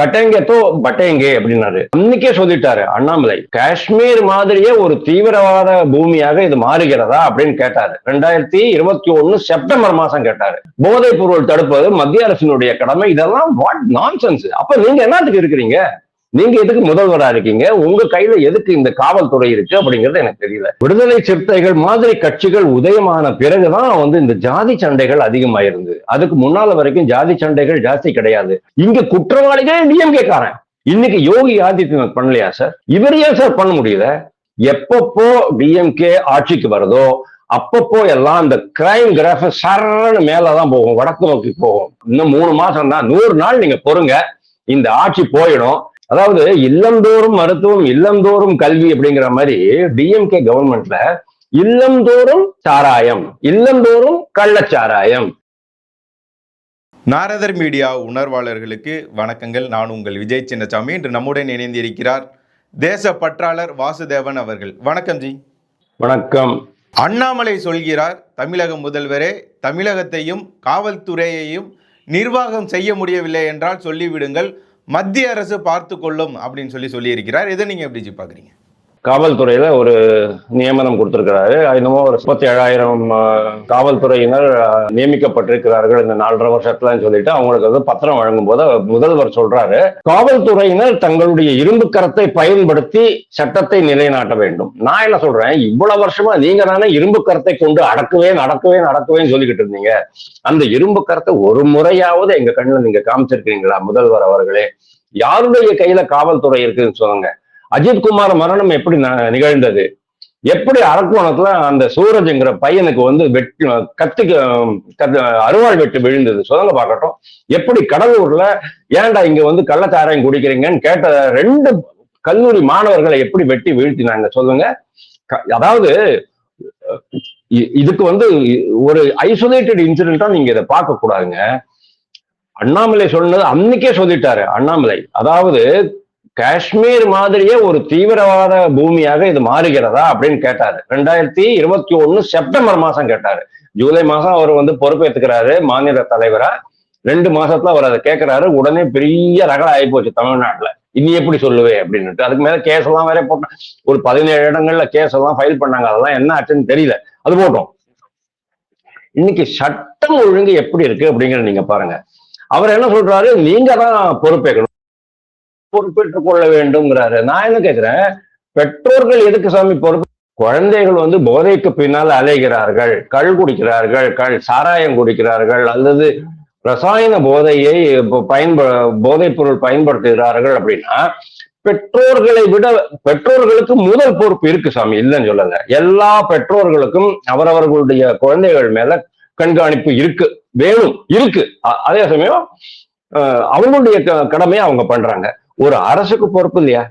கட்டேங்க தோ பட்டேங்கே அப்படின்னாரு. அன்னைக்கே சொல்லிட்டாரு அண்ணாமலை காஷ்மீர் மாதிரியே ஒரு தீவிரவாத பூமியாக இது மாறுகிறதா? அப்படின்னு கேட்டாரு. ரெண்டாயிரத்தி இருபத்தி ஒண்ணு செப்டம்பர் மாசம் கேட்டாரு. போதைப் பொருள் தடுப்பது மத்திய அரசினுடைய கடமை இதெல்லாம் வாட் நான்சென்ஸ் அப்ப நீங்க என்னத்துக்கு இருக்கிறீங்க? நீங்க எதுக்கு முதல்வரா இருக்கீங்க? உங்க கையில எதுக்கு இந்த காவல்துறை இருக்கு அப்படிங்கிறது எனக்கு தெரியல. விடுதலை சிறுத்தைகள் மாதிரி கட்சிகள் உதயமான பிறகுதான் வந்து இந்த ஜாதி சண்டைகள் அதிகமாயிருந்தது அதுக்கு முன்னால வரைக்கும் ஜாதி சண்டைகள் ஜாஸ்தி கிடையாது. இங்க குற்றவாளிகளே டிஎம்கே காரன் இன்னைக்கு யோகி ஆதித்யநாத் பண்ணலையா சார் இவர் ஏன் சார் பண்ண முடியல? எப்பப்போ டிஎம்கே ஆட்சிக்கு வருதோ அப்பப்போ எல்லாம் இந்த கிரைம் கிராஃப் சரன்னு மேலதான் போகும் வடக்கு நோக்கி போகும். இன்னும் மூணு மாசம் தான் நூறு நாள் நீங்க பொறுங்க. இந்த ஆட்சி போயிடும். அதாவது இல்லந்தோறும் மருத்துவம் இல்லந்தோறும் கல்வி அப்படிங்கிற மாதிரி டிஎம்கே கவர்மெண்ட்ல இல்லந்தோறும் சாராயம் இல்லந்தோறும் கள்ளச்சாராயம். நாரதர் மீடியா உணர்வாளர்களுக்கு வணக்கங்கள். நான் உங்கள் விஜய் சின்னசாமி. இன்று நம்முடன் இணைந்திருக்கிறார் தேச பற்றாளர் வாசுதேவன் அவர்கள். வணக்கம் ஜி. வணக்கம். அண்ணாமலை சொல்கிறார் தமிழக முதல்வரே தமிழகத்தையும் காவல்துறையையும் நிர்வாகம் செய்ய முடியவில்லை என்றால் சொல்லிவிடுங்கள். மத்திய அரசு பார்த்து கொள்ளும் அப்படின்னு சொல்லி சொல்லியிருக்கிறார். இதை நீங்க எப்படி பார்க்குறீங்க காவல்துறையில ஒரு நியமனம் கொடுத்திருக்கிறாரு. என்னமோ ஒரு முப்பத்தி ஏழாயிரம் காவல்துறையினர் நியமிக்கப்பட்டிருக்கிறார்கள் இந்த நாலரை வருஷத்துலன்னு சொல்லிட்டு அவங்களுக்கு வந்து பத்திரம் வழங்கும் போது முதல்வர் சொல்றாரு காவல்துறையினர் தங்களுடைய இரும்பு கரத்தை பயன்படுத்தி சட்டத்தை நிலைநாட்ட வேண்டும். நான் என்ன சொல்றேன்? இவ்வளவு வருஷமா நீங்க தானே இரும்பு கரத்தை கொண்டு அடக்குவே நடக்கவே நடக்கவேன்னு சொல்லிக்கிட்டு இருந்தீங்க. அந்த இரும்பு கரத்தை ஒரு முறையாவது எங்க கண்ணுல நீங்க காமிச்சிருக்கீங்களா முதல்வர் அவர்களே? யாருடைய கையில காவல்துறை இருக்குன்னு சொல்லுங்க. அஜித்குமார் மரணம் எப்படி ந- நிகழ்ந்தது? எப்படி அரக்கோணத்துல அந்த சூரஜ்ங்கிற பையனுக்கு வந்து வெட்டு கத்துக்கு கத்து அருவாள் வெட்டு விழுந்தது? சொல்லுங்க பார்க்கட்டும். எப்படி கடலூர்ல ஏன்டா இங்க வந்து கள்ளச்சாராயம் குடிக்கிறீங்கன்னு கேட்ட ரெண்டு கல்லூரி மாணவர்களை எப்படி வெட்டி வீழ்த்தினாங்க? சொல்லுங்க. க- அதாவது இதுக்கு வந்து ஒரு ஐசோலேட்டட் இன்சிடென்டா நீங்க இதை பார்க்க கூடாதுங்க அண்ணாமலை சொன்னது அன்னைக்கே சொல்லிட்டாரு அண்ணாமலை. அதாவது காஷ்மீர் மாதிரியே ஒரு தீவிரவாத பூமியாக இது மாறுகிறதா அப்படின்னு கேட்டாரு. ரெண்டாயிரத்தி இருபத்தி ஒண்ணு செப்டம்பர் மாசம் கேட்டாரு. ஜூலை மாசம் அவர் வந்து பொறுப்பேற்றுக்கிறாரு மாநில தலைவரா. ரெண்டு மாசத்துல அவர் அதை கேட்கிறாரு உடனே பெரிய ரகல போச்சு தமிழ்நாட்டுல. இனி எப்படி சொல்லுவே அப்படின்னுட்டு. அதுக்கு மேல கேஸ் எல்லாம் வேற போட்டோம் ஒரு பதினேழு இடங்கள்ல கேஸ் எல்லாம் ஃபைல் பண்ணாங்க. அதெல்லாம் என்ன ஆச்சுன்னு தெரியல. அது போட்டோம். இன்னைக்கு சட்டம் ஒழுங்கு எப்படி இருக்கு அப்படிங்கிற நீங்க பாருங்க. அவர் என்ன சொல்றாரு? நீங்க தான் பொறுப்பேற்கணும். பொறுப்பேற்றுக் கொள்ள வேண்டும்ங்கிறாரு. நான் என்ன கேக்குறேன்? பெற்றோர்கள் எதுக்கு சாமி பொறுப்பு? குழந்தைகள் வந்து போதைக்கு பின்னால் அலைகிறார்கள். கள் குடிக்கிறார்கள். கள் சாராயம் குடிக்கிறார்கள். அல்லது ரசாயன போதையை பயன்ப போதைப் பொருள் பயன்படுத்துகிறார்கள் அப்படின்னா பெற்றோர்களை விட பெற்றோர்களுக்கு முதல் பொறுப்பு இருக்கு சாமி. இல்லைன்னு சொல்லல. எல்லா பெற்றோர்களுக்கும் அவரவர்களுடைய குழந்தைகள் மேல கண்காணிப்பு இருக்கு. வேணும். இருக்கு. அ- அதே சமயம் அவங்களுடைய க- கடமையை அவங்க பண்றாங்க. ஒரு அரசுக்கு பொறுப்பு இல்லையா?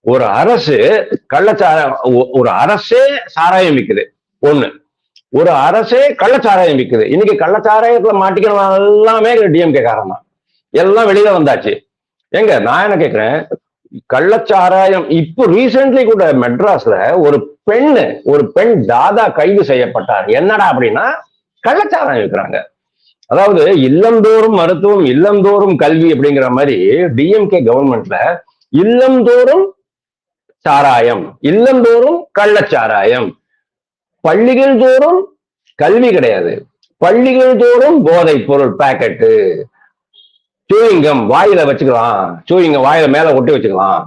ஒரு அரசு கள்ளச்சார ஒரு அரசே சாராயம் விக்குது. ஒண்ணு. ஒரு அரசே கள்ளச்சாராயம் விக்குது. இன்னைக்கு கள்ளச்சாராயத்துல மாட்டிக்கிறவன் எல்லாமே டிஎம்கே காரன் தான். எல்லாம் வெளியில வந்தாச்சு. எங்க? நான் என்ன கேட்கிறேன் கள்ளச்சாராயம் இப்போ ரீசென்ட்லி கூட மெட்ராஸ்ல ஒரு பெண்ணு ஒரு பெண் தாதா கைது செய்யப்பட்டார். என்னடா அப்படின்னா கள்ளச்சாராயம் விற்கிறாங்க அதாவது இல்லந்தோறும் மருத்துவம் இல்லந்தோறும் கல்வி அப்படிங்கிற மாதிரி டிஎம்கே கவர்மெண்ட்ல இல்லந்தோறும் சாராயம் இல்லந்தோறும் கள்ளச்சாராயம். பள்ளிகள் தோறும் கல்வி கிடையாது. பள்ளிகள் தோறும் போதைப் பொருள் பாக்கெட்டு சூயிங்கம் வாயில வச்சுக்கலாம். சூயிங்கம் வாயில மேல ஒட்டி வச்சுக்கலாம்.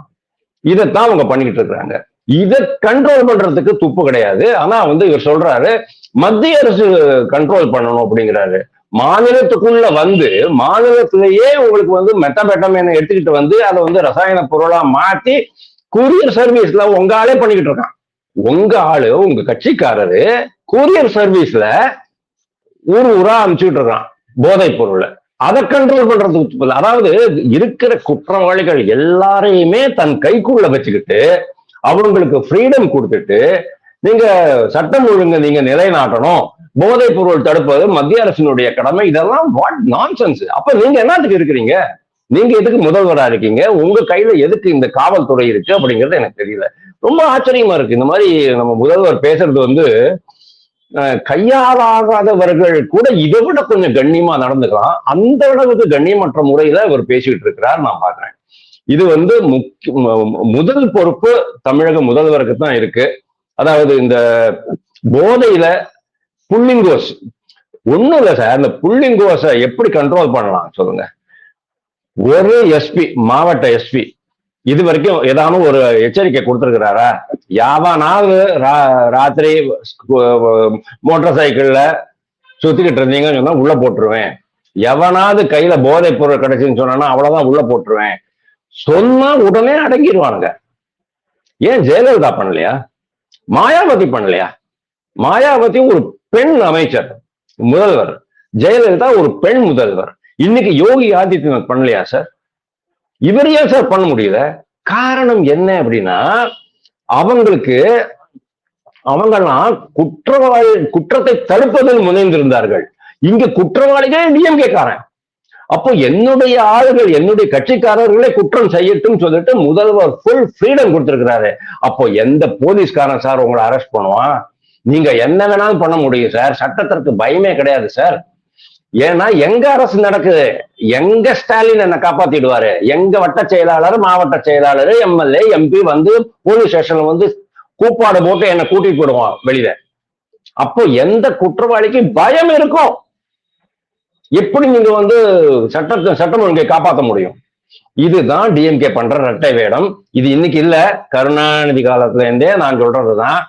இதைத்தான் அவங்க பண்ணிக்கிட்டு இருக்கிறாங்க. இதை கண்ட்ரோல் பண்றதுக்கு துப்பு கிடையாது. ஆனா வந்து இவர் சொல்றாரு மத்திய அரசு கண்ட்ரோல் பண்ணணும் அப்படிங்கிறாரு. மாநிலத்துக்குள்ள வந்து மாநிலத்திலேயே உங்களுக்கு வந்து மெத்தபெட்டமேனை எடுத்துக்கிட்டு வந்து அதை வந்து ரசாயன பொருளா மாத்தி கூரியர் சர்வீஸ்ல உங்க ஆளே பண்ணிக்கிட்டு இருக்கான். உங்க ஆளு உங்க கட்சிக்காரரு கூரியர் சர்வீஸ்ல ஊர் ஊரா அனுப்பிச்சுட்டு இருக்கான் போதைப் பொருளை. அதை கண்ட்ரோல் பண்றதுக்கு அதாவது இருக்கிற குற்றவாளிகள் எல்லாரையுமே தன் கைக்குள்ள வச்சுக்கிட்டு அவங்களுக்கு ஃப்ரீடம் கொடுத்துட்டு நீங்க சட்டம் ஒழுங்கு நீங்க நிலைநாட்டணும். போதைப் பொருள் தடுப்பது மத்திய அரசினுடைய கடமை. இதெல்லாம் வாட் நான்சென்ஸ் அப்ப நீங்க என்னத்துக்கு இருக்கிறீங்க? நீங்க எதுக்கு முதல்வரா இருக்கீங்க? உங்க கையில எதுக்கு இந்த காவல்துறை இருக்கு அப்படிங்கிறது எனக்கு தெரியல. ரொம்ப ஆச்சரியமா இருக்கு. இந்த மாதிரி நம்ம முதல்வர் பேசுறது வந்து கையாளாகாதவர்கள் கையாலாகாதவர்கள் கூட இதை விட கொஞ்சம் கண்ணியமா நடந்துக்கலாம். அந்த அளவுக்கு கண்ணியமற்ற முறையில இவர் பேசிட்டு இருக்கிறார் நான் பாக்குறேன் இது வந்து முக்கிய முதல் பொறுப்பு தமிழக முதல்வருக்கு தான் இருக்கு. அதாவது இந்த போதையில புள்ளிங்கோஸ் ஒண்ணும் இல்லை சார் இந்த புள்ளிங்கோஸை எப்படி கண்ட்ரோல் பண்ணலாம் சொல்லுங்க. ஒரு எஸ்பி மாவட்ட எஸ்பி இது வரைக்கும் ஏதாவது ஒரு எச்சரிக்கை கொடுத்துருக்கிறாரா? யாவனாவது ரா- ராத்திரி மோட்டார் சைக்கிள்ல சுத்திக்கிட்டு இருந்தீங்கன்னு சொன்னா உள்ள போட்டுருவேன். எவனாவது கையில போதைப் பொருள் கிடைச்சுன்னு சொன்னா அவ்வளவுதான் உள்ள போட்டுருவேன். சொன்னா உடனே அடங்கிடுவானுங்க ஏன் ஜெயலலிதா பண்ணலையா? மாயாவதி பண்ணலையா? மாயாவதி ஒரு பெண் அமைச்சர் முதல்வர். ஜெயலலிதா ஒரு பெண் முதல்வர். இன்னைக்கு யோகி ஆதித்யநாத் பண்ணலையா சார்? இவர் ஏன் சார் பண்ண முடியல? காரணம் என்ன அப்படின்னா அவங்களுக்கு அவங்கெல்லாம் குற்றவாளி குற்றத்தை தடுப்பதில் முனைந்திருந்தார்கள். இங்க குற்றவாளிகள் டிஎம்கே காரன். அப்போ என்னுடைய ஆளுகள் என்னுடைய கட்சிக்காரர்களே குற்றம் செய்யட்டும் சொல்லிட்டு முதல்வர் ஃபுல் ஃப்ரீடம் கொடுத்திருக்கிறாரு. அப்போ எந்த போலீஸ்காரன் சார் உங்களை அரெஸ்ட் பண்ணுவான்? நீங்க என்ன வேணாலும் பண்ண முடியும் சார். சட்டத்திற்கு பயமே கிடையாது சார். ஏன்னா எங்க அரசு நடக்குது? எங்க ஸ்டாலின் என்ன காப்பாத்திடுவாரு? எங்க வட்ட செயலாளர் மாவட்ட செயலாளர் எம்எல்ஏ எம்பி வந்து போலீஸ் ஸ்டேஷன்ல வந்து கூப்பாடு போட்டு என்ன கூட்டிட்டு போடுவான் வெளியில. அப்போ எந்த குற்றவாளிக்கு பயம் இருக்கும். எப்படி நீங்க வந்து சட்டத்தை சட்டம் ஒழுங்கை காப்பாற்ற முடியும்? இதுதான் டிஎம்கே பண்ற ரெட்டை வேடம். இது இன்னைக்கு இல்ல. கருணாநிதி காலத்துல இருந்தே நான் சொல்றதுதான்.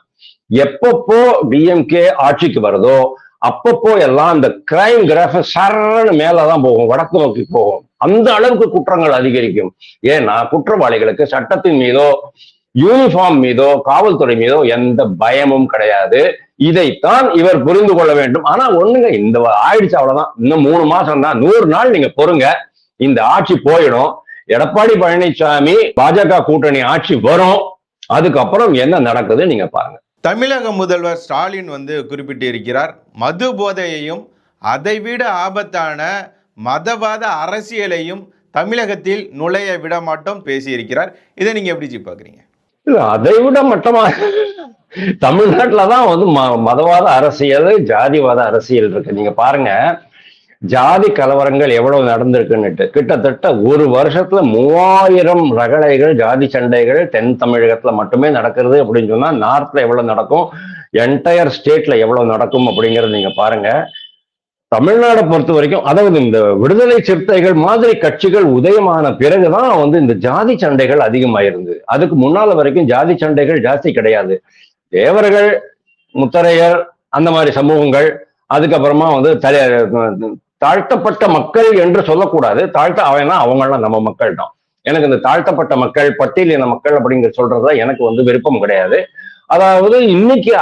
எப்பப்போ டிஎம்கே ஆட்சிக்கு வருதோ அப்பப்போ எல்லாம் அந்த கிரைம் கிராஃப் சரன்னு மேலதான் போகும் வடக்கு நோக்கி போகும். அந்த அளவுக்கு குற்றங்கள் அதிகரிக்கும். ஏன்னா குற்றவாளிகளுக்கு சட்டத்தின் மீதோ யூனிஃபார்ம் மீதோ காவல்துறை மீதோ எந்த பயமும் கிடையாது. இதைத்தான் இவர் புரிந்து கொள்ள வேண்டும். ஆனா ஒண்ணுங்க இந்த ஆயிடுச்சு அவ்வளவுதான். இன்னும் மூணு மாசம் தான். நூறு நாள் நீங்க பொறுங்க. இந்த ஆட்சி போயிடும். எடப்பாடி பழனிசாமி பாஜக கூட்டணி ஆட்சி வரும். அதுக்கப்புறம் என்ன நடக்குது நீங்க பாருங்க. தமிழக முதல்வர் ஸ்டாலின் வந்து குறிப்பிட்டிருக்கிறார் மது போதையையும் அதைவிட ஆபத்தான மதவாத அரசியலையும் தமிழகத்தில் நுழைய விட மாட்டோம் பேசியிருக்கிறார். இதை நீங்க எப்படி ஜி பாக்குறீங்க இல்ல அதை விட மட்டமா தமிழ்நாட்டுலதான் வந்து ம- மதவாத அரசியல் ஜாதிவாத அரசியல் இருக்கு. நீங்க பாருங்க ஜாதி கலவரங்கள் எவ்வளவு நடந்திருக்குன்னுட்டு. கிட்டத்தட்ட ஒரு வருஷத்துல மூவாயிரம் ரகளைகள் ஜாதி சண்டைகள் தென் தமிழகத்துல மட்டுமே நடக்கிறது அப்படின்னு சொன்னா நார்த்ல எவ்வளவு நடக்கும் என்டையர் ஸ்டேட்ல எவ்வளவு நடக்கும் அப்படிங்கறது நீங்க பாருங்க. தமிழ்நாடை பொறுத்த வரைக்கும் அதாவது இந்த விடுதலை சிறுத்தைகள் மாதிரி கட்சிகள் உதயமான பிறகுதான் வந்து இந்த ஜாதி சண்டைகள் அதிகமாயிருந்தது அதுக்கு முன்னால வரைக்கும் ஜாதி சண்டைகள் ஜாஸ்தி கிடையாது. தேவர்கள் முத்தரையர் அந்த மாதிரி சமூகங்கள் அதுக்கப்புறமா வந்து தலை தாழ்த்தப்பட்ட மக்கள் என்று சொல்லக்கூடாது. தாழ்த்த அவனா அவங்கெல்லாம் நம்ம மக்கள் தான் எனக்கு இந்த தாழ்த்தப்பட்ட மக்கள் பட்டியலின மக்கள் அப்படிங்கிற சொல்றதுல எனக்கு வந்து விருப்பம் கிடையாது. அதாவது இன்னைக்கு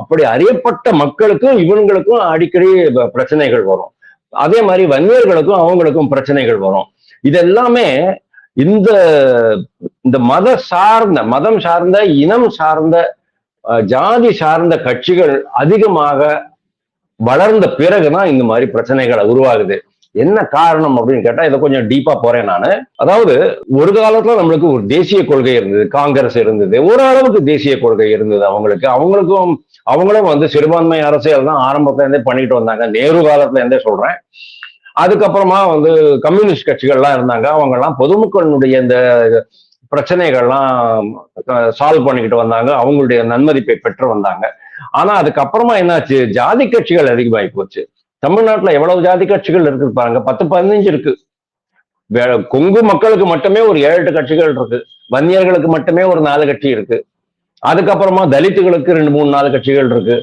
அப்படி அறியப்பட்ட மக்களுக்கும் இவங்களுக்கும் அடிக்கடி பிரச்சனைகள் வரும். அதே மாதிரி வன்னியர்களுக்கும் அவங்களுக்கும் பிரச்சனைகள் வரும். இது எல்லாமே இந்த இந்த மத சார்ந்த மதம் சார்ந்த இனம் சார்ந்த அஹ், ஜாதி சார்ந்த கட்சிகள் அதிகமாக வளர்ந்த பிறகுதான் இந்த மாதிரி பிரச்சனைகள் உருவாகுது. என்ன காரணம் அப்படின்னு கேட்டா இதை கொஞ்சம் டீப்பா போறேன் நான். அதாவது ஒரு காலத்துல நம்மளுக்கு ஒரு தேசிய கொள்கை இருந்தது காங்கிரஸ் இருந்தது ஒரு அளவுக்கு தேசிய கொள்கை இருந்தது அவங்களுக்கு. அவங்களுக்கும் அவங்களும் வந்து சிறுபான்மை அரசியல் தான் ஆரம்பத்துல இருந்தே பண்ணிட்டு வந்தாங்க. நேரு காலத்துல இருந்தே சொல்றேன். அதுக்கப்புறமா வந்து கம்யூனிஸ்ட் கட்சிகள்லாம் இருந்தாங்க. அவங்க எல்லாம் பொதுமக்களுடைய இந்த பிரச்சனைகள்லாம் சால்வ் பண்ணிக்கிட்டு வந்தாங்க. அவங்களுடைய நன்மதிப்பை பெற்று வந்தாங்க. ஆனா அதுக்கப்புறமா என்னாச்சு? ஜாதி கட்சிகள் அதிகமாகி போச்சு. தமிழ்நாட்டுல எவ்வளவு ஜாதி கட்சிகள் இருக்குது பாருங்க. பத்து பதினஞ்சு இருக்கு. கொங்கு மக்களுக்கு மட்டுமே ஒரு ஏழு எட்டு கட்சிகள் இருக்கு. வன்னியர்களுக்கு மட்டுமே ஒரு நாலு கட்சி இருக்கு. அதுக்கப்புறமா தலித்துகளுக்கு ரெண்டு மூணு நாலு கட்சிகள் இருக்கு.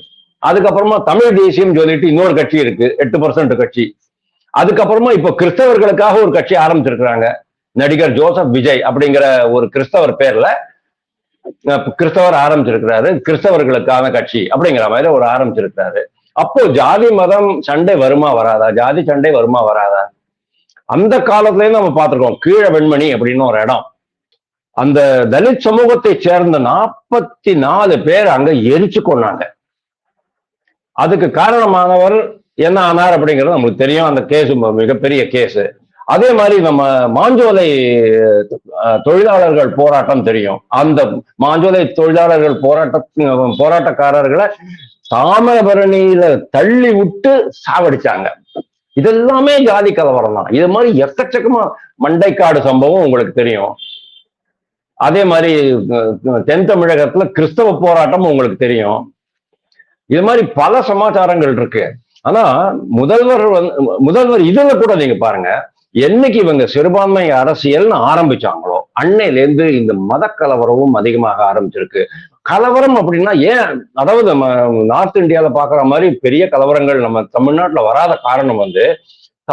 அதுக்கப்புறமா தமிழ் தேசியம் சொல்லிட்டு இன்னொரு கட்சி இருக்கு. எட்டு பர்சன்ட் கட்சி. அதுக்கப்புறமா இப்போ கிறிஸ்தவர்களுக்காக ஒரு கட்சி ஆரம்பிச்சிருக்கிறாங்க. நடிகர் ஜோசப் விஜய் அப்படிங்கிற ஒரு கிறிஸ்தவர் பேர்ல கிறிஸ்தவர் ஆரம்பிச்சிருக்கிறாரு. கிறிஸ்தவர்களுக்கான கட்சி அப்படிங்கிற மாதிரி ஒரு ஆரம்பிச்சிருக்கிறாரு. அப்போ ஜாதி மதம் சண்டை வருமா வராதா? ஜாதி சண்டை வருமா வராதா? அந்த காலத்திலேயே நம்ம பார்த்திருக்கோம். கீழ வெண்மணி அப்படின்னு ஒரு இடம். அந்த தலித் சமூகத்தை சேர்ந்த நாற்பத்தி நாலு பேர் அங்க எரிச்சு கொண்டாங்க அதுக்கு காரணமானவர் என்ன ஆனார் அப்படிங்கிறது நமக்கு தெரியும். அந்த கேஸ் மிகப்பெரிய கேஸ் அதே மாதிரி நம்ம மாஞ்சோலை தொழிலாளர்கள் போராட்டம் தெரியும். அந்த மாஞ்சோலை தொழிலாளர்கள் போராட்ட போராட்டக்காரர்களை தாமிரபரணியில தள்ளி விட்டு சாவடிச்சாங்க இதெல்லாமே ஜாதி கலவரம் தான். இது மாதிரி எக்கச்சக்கமா மண்டைக்காடு சம்பவம் உங்களுக்கு தெரியும். அதே மாதிரி தென் தமிழகத்துல கிறிஸ்தவ போராட்டம் உங்களுக்கு தெரியும். இது மாதிரி பல சமாச்சாரங்கள் இருக்கு. ஆனா முதல்வர் வந்து முதல்வர் இதுல கூட நீங்க பாருங்க. என்னைக்கு இவங்க சிறுபான்மை அரசியல்னு ஆரம்பிச்சாங்களோ அன்னையில இருந்து இந்த மத கலவரமும் அதிகமாக ஆரம்பிச்சிருக்கு. கலவரம் அப்படின்னா ஏன் அதாவது நம்ம நார்த் இந்தியால பாக்குற மாதிரி பெரிய கலவரங்கள் நம்ம தமிழ்நாட்டுல வராத காரணம் வந்து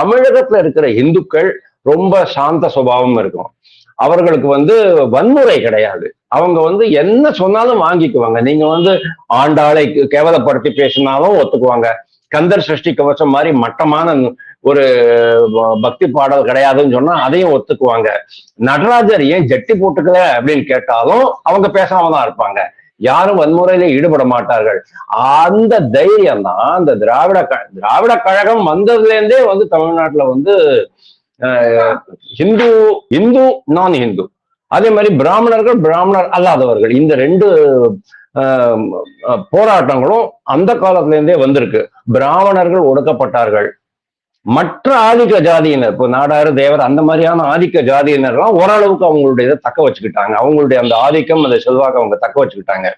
தமிழகத்துல இருக்கிற இந்துக்கள் ரொம்ப சாந்த சுபாவம் இருக்கும். அவர்களுக்கு வந்து வன்முறை கிடையாது. அவங்க வந்து என்ன சொன்னாலும் வாங்கிக்குவாங்க. நீங்க வந்து ஆண்டாளை கேவலப்படுத்தி பேசினாலும் ஒத்துக்குவாங்க. கந்தர் சஷ்டி கவசம் மாதிரி மட்டமான ஒரு ப- பக்தி பாடல் கிடையாதுன்னு சொன்னா அதையும் ஒத்துக்குவாங்க. நடராஜர் ஏன் ஜட்டி போட்டுக்கல அப்படின்னு கேட்டாலும் அவங்க பேசாம தான் இருப்பாங்க. யாரும் வன்முறையில ஈடுபட மாட்டார்கள். அந்த தைரியம் தான் அந்த திராவிட க- திராவிட கழகம் வந்ததுல இருந்தே வந்து தமிழ்நாட்டுல வந்து அஹ், ஹிந்து இந்து நான் ஹிந்து அதே மாதிரி பிராமணர்கள் பிராமணர் அல்லாதவர்கள். இந்த ரெண்டு ஆஹ், போராட்டங்களும் அந்த காலத்துல இருந்தே வந்திருக்கு. பிராமணர்கள் ஒடுக்கப்பட்டார்கள். மற்ற ஆதிக்க ஜாதியினர் இப்போ நாடாறு தேவர் அந்த மாதிரியான ஆதிக்க ஜாதியினர்லாம் ஓரளவுக்கு அவங்களுடைய இதை தக்க வச்சுக்கிட்டாங்க. அவங்களுடைய அந்த ஆதிக்கம் அந்த செல்வாக்கு அவங்க தக்க வச்சுக்கிட்டாங்க.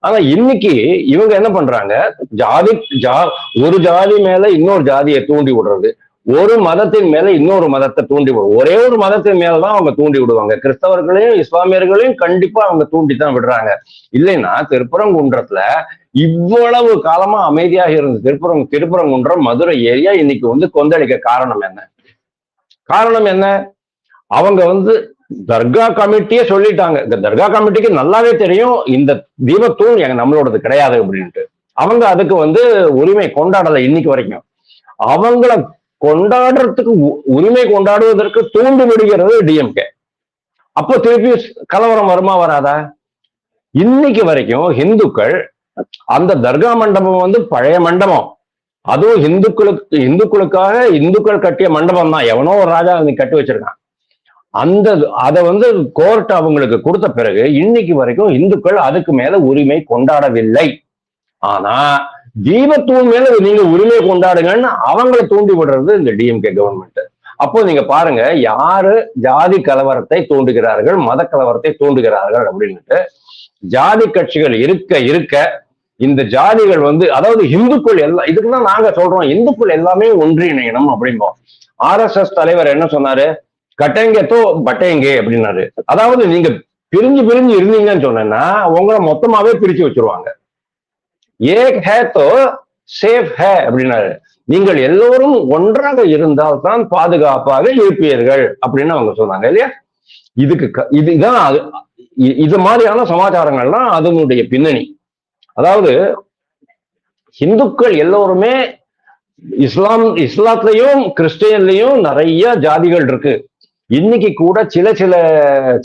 ஆனா இன்னைக்கு இவங்க என்ன பண்றாங்க? ஜாதி ஜா ஒரு ஜாதி மேல இன்னொரு ஜாதியை தூண்டி விடுறது. ஒரு மதத்தின் மேல இன்னொரு மதத்தை தூண்டி விடும் ஒரே ஒரு மதத்தின் மேலதான் அவங்க தூண்டி விடுவாங்க. கிறிஸ்தவர்களையும் இஸ்லாமியர்களையும் கண்டிப்பா அவங்க தூண்டித்தான் விடுறாங்க. இல்லைன்னா திருப்பரங்குன்றத்துல இவ்வளவு காலமா அமைதியாக இருந்த திருப்புரம் திருப்பரங்குன்றம் மதுரை ஏரியா இன்னைக்கு வந்து கொந்தளிக்க காரணம் என்ன? காரணம் என்ன? அவங்க வந்து தர்கா கமிட்டியே சொல்லிட்டாங்க. இந்த தர்கா கமிட்டிக்கு நல்லாவே தெரியும். இந்த தீபத்தூண் எங்க நம்மளோடது கிடையாது அப்படின்ட்டு. அவங்க அதுக்கு வந்து உரிமை கொண்டாடலை இன்னைக்கு வரைக்கும். அவங்கள கொண்டாடுறதுக்கு உ- உரிமை கொண்டாடுவதற்கு தூண்டி விடுகிறது டிஎம்கே அப்போ திருப்பி கலவரம் வருமா வராதா? இன்னைக்கு வரைக்கும் இந்துக்கள் அந்த தர்கா மண்டபம் வந்து பழைய மண்டபம். அதுவும் இந்துக்களுக்கு இந்துக்களுக்காக இந்துக்கள் கட்டிய மண்டபம் தான். எவனோ ஒரு ராஜா இன்னைக்கு கட்டி வச்சிருக்கான். அந்த அதை வந்து கோர்ட் அவங்களுக்கு கொடுத்த பிறகு இன்னைக்கு வரைக்கும் இந்துக்கள் அதுக்கு மேல உரிமை கொண்டாடவில்லை. ஆனா தீபத்தூண் மேல நீங்க உரிமை கொண்டாடுங்கன்னு அவங்களை தூண்டி விடுறது இந்த டிஎம்கே கவர்மெண்ட் அப்போ நீங்க பாருங்க யாரு ஜாதி கலவரத்தை தூண்டுகிறார்கள் மத கலவரத்தை தூண்டுகிறார்கள் அப்படின்னுட்டு ஜாதி கட்சிகள் இருக்க இருக்க இந்த ஜாதிகள் வந்து அதாவது இந்துக்கள் எல்லாம் இதுக்குதான் நாங்க சொல்றோம் இந்துக்கள் எல்லாமே ஒன்றிணையணும் அப்படிம்போம். ஆர்எஸ்எஸ் தலைவர் என்ன சொன்னாரு? கட்டேங்கத்தோ பட்டேங்கே அப்படின்னாரு. அதாவது நீங்க பிரிஞ்சு பிரிஞ்சு இருந்தீங்கன்னு சொன்னேன்னா உங்களை மொத்தமாவே பிரிச்சு வச்சிருவாங்க. ஏக் ஹே தோ சேஃப் ஹே அப்படின்னாரு. நீங்கள் எல்லோரும் ஒன்றாக இருந்தால் தான் பாதுகாப்பாக இருப்பீர்கள் அப்படின்னு அவங்க சொன்னாங்க இல்லையா? இதுக்கு க- இதுதான் அது இது மாதிரியான சமாச்சாரங்கள்லாம் அதனுடைய பின்னணி. அதாவது இந்துக்கள் எல்லோருமே இஸ்லாம் இஸ்லாத்திலையும் கிறிஸ்டியன்லயும் நிறைய ஜாதிகள் இருக்கு. இன்னைக்கு கூட சில சில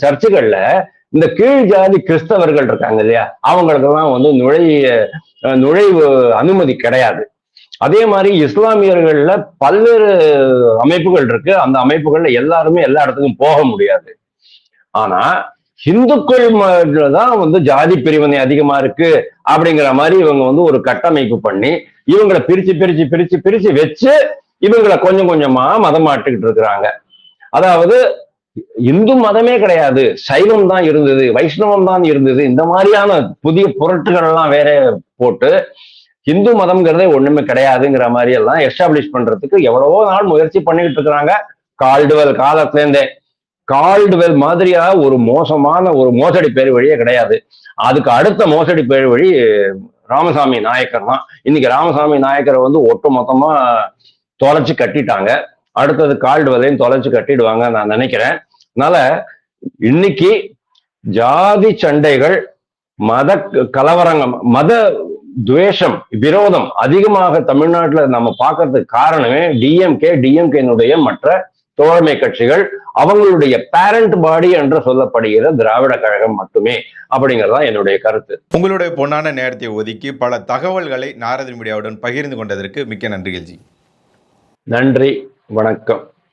சர்ச்சுகள்ல இந்த கீழ் ஜாதி கிறிஸ்தவர்கள் இருக்காங்க இல்லையா? அவங்களுக்கெல்லாம் வந்து நுழைய அஹ், நுழைவு அனுமதி கிடையாது. அதே மாதிரி இஸ்லாமியர்கள்ல பல்வேறு அமைப்புகள் இருக்கு. அந்த அமைப்புகள்ல எல்லாருமே எல்லா இடத்துக்கும் போக முடியாது. ஆனா இந்துக்கள் தான் வந்து ஜாதி பிரிவினை அதிகமா இருக்கு அப்படிங்கிற மாதிரி இவங்க வந்து ஒரு கட்டமைப்பு பண்ணி இவங்களை பிரிச்சு பிரிச்சு பிரிச்சு பிரிச்சு வச்சு இவங்களை கொஞ்சம் கொஞ்சமா மதம் மாட்டுக்கிட்டு இருக்கிறாங்க. அதாவது இந்து மதமே கிடையாது. சைவம் தான் இருந்தது. வைஷ்ணவம் தான் இருந்தது. இந்த மாதிரியான புதிய பொருட்கள் எல்லாம் வேற போட்டு இந்து மதம்ங்கிறதே ஒண்ணுமே கிடையாதுங்கிற மாதிரி எல்லாம் எஸ்டாப்ளிஷ் பண்றதுக்கு எவ்வளவோ நாள் முயற்சி பண்ணிக்கிட்டு இருக்கிறாங்க. கால்டுவெல் காலத்துல இருந்தே கால்டுவெல் மாதிரியா ஒரு மோசமான ஒரு மோசடி பேர் வழியே கிடையாது. அதுக்கு அடுத்த மோசடி பேர் வழி ராமசாமி நாயக்கர் தான் இன்னைக்கு ராமசாமி நாயக்கரை வந்து ஒட்டு மொத்தமா தொலைச்சு கட்டிட்டாங்க. அடுத்தது கால்டுவெல்லையும் தொலைச்சு கட்டிடுவாங்க நான் நினைக்கிறேன். அதனால இன்னைக்கு ஜாதி சண்டைகள் மத கலவரங்கள் மத துவேஷம் விரோதம் அதிகமாக தமிழ்நாட்டுல நம்ம பார்க்கறதுக்கு காரணமே டிஎம்கே டிஎம்கேனுடைய மற்ற தோழமை கட்சிகள் அவங்களுடைய பேரண்ட் பாடி என்று சொல்லப்படுகிற திராவிட கழகம் மட்டுமே. அப்படிங்கறதுதான் என்னுடைய கருத்து. உங்களுடைய பொன்னான நேரத்தை ஒதுக்கி பல தகவல்களை நாரத மீடியாவுடன் பகிர்ந்து கொண்டதற்கு மிக்க நன்றிகள் ஜி. நன்றி. வணக்கம்.